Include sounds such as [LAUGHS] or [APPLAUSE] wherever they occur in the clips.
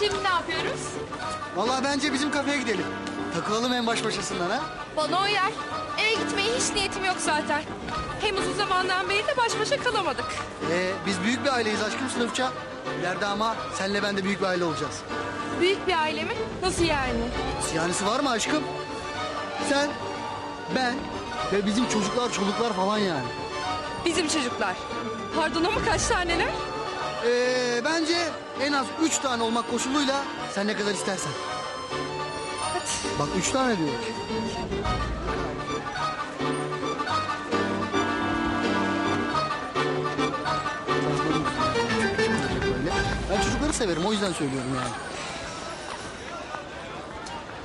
Şimdi ne yapıyoruz? Vallahi bence bizim kafeye gidelim. Takılalım en baş başasından ha. Bana uyar. Eve gitmeye hiç niyetim yok zaten. Hem uzun zamandan beri de baş başa kalamadık. Ee, biz büyük bir aileyiz aşkım sınıfça. İleride ama senle ben de büyük bir aile olacağız. Büyük bir aile mi? Nasıl yani? Siyanisi var mı aşkım? Sen, ben ve bizim çocuklar çoluklar falan yani. Bizim çocuklar. Pardon ama kaç taneler? Ee, bence en az üç tane olmak koşuluyla sen ne kadar istersen. Bak üç tane diyorum. Böyle. Ben çocukları severim o yüzden söylüyorum yani.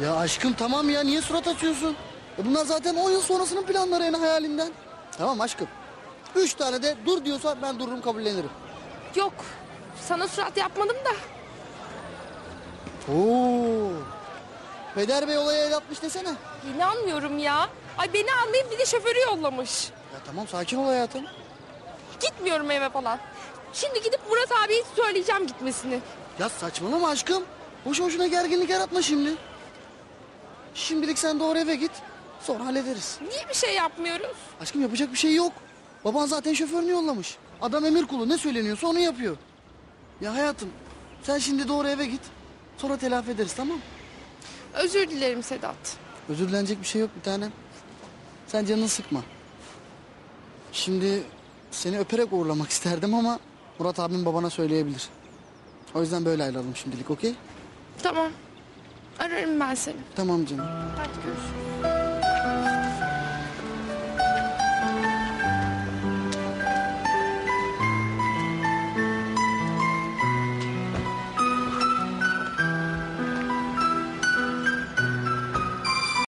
Ya aşkım tamam ya niye surat açıyorsun? E bunlar zaten 10 yıl sonrasının planları en hayalinden. Tamam aşkım. Üç tane de dur diyorsa ben dururum kabullenirim. Yok. Sana surat yapmadım da. Oo. Peder Bey olaya el atmış desene. İnanmıyorum ya. Ay beni anlayıp bir de şoförü yollamış. Ya tamam sakin ol hayatım. Gitmiyorum eve falan. Şimdi gidip Murat abiye söyleyeceğim gitmesini. Ya saçmalama aşkım. Boş boşuna gerginlik yaratma şimdi. Şimdilik sen doğru eve git. Sonra hallederiz. Niye bir şey yapmıyoruz? Aşkım yapacak bir şey yok. Baban zaten şoförünü yollamış. Adam emir kulu ne söyleniyorsa onu yapıyor. Ya hayatım sen şimdi doğru eve git. Sonra telafi ederiz tamam Özür dilerim Sedat. Özür dilenecek bir şey yok bir tanem. Sen canını sıkma. Şimdi seni öperek uğurlamak [LAUGHS] isterdim ama Murat abim babana söyleyebilir. O yüzden böyle ayrılalım şimdilik okey? Tamam. Ararım ben seni. Tamam canım. Hadi görüşürüz.